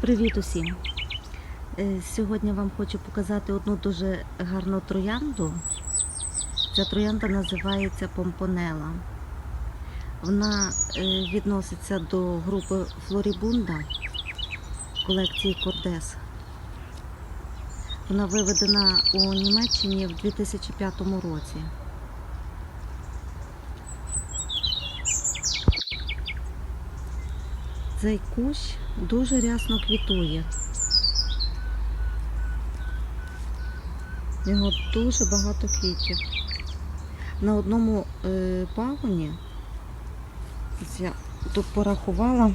Привіт усім! Е, Сьогодні вам хочу показати одну дуже гарну троянду. Ця троянда називається Помпонела. Вона е, відноситься до групи Флорібунда колекції Кордес. Вона виведена у Німеччині в 2005 році. Цей кущ дуже рясно квітує. В нього дуже багато квітів. На одному е, пагоні, я тут порахувала.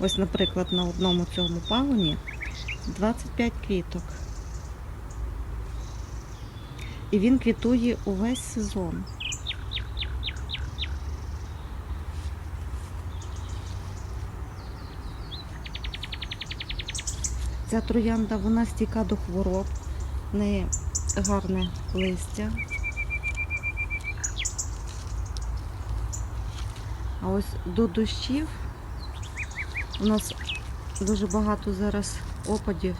Ось, наприклад, на одному цьому пагоні 25 квіток. І він квітує увесь сезон. Ця троянда вона стійка до хвороб, в неї гарне листя. А ось до дощів у нас дуже багато зараз опадів.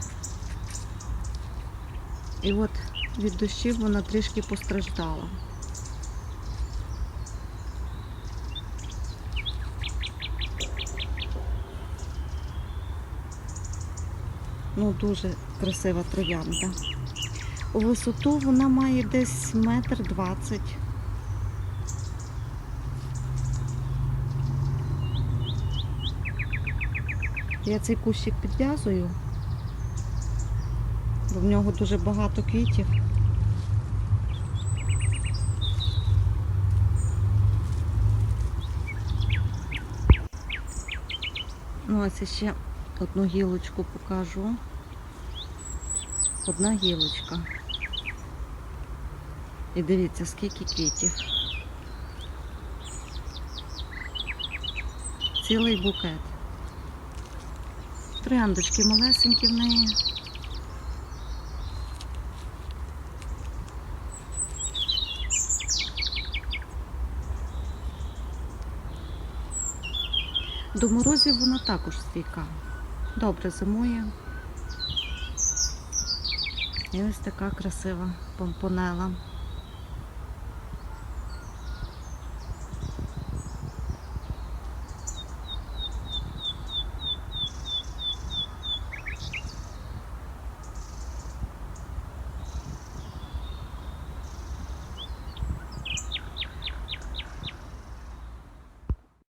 І от від дощів вона трішки постраждала. Ну, дуже красива троянда. У висоту вона має десь метр двадцять. Я цей кущик підв'язую, бо в нього дуже багато квітів. Ну, ось ще одну гілочку покажу. Одна гілочка. І дивіться, скільки квітів. Цілий букет. Трояндочки малесенькі в неї. До морозів вона також стійка. Добре зимує. І ось така красива помпонела.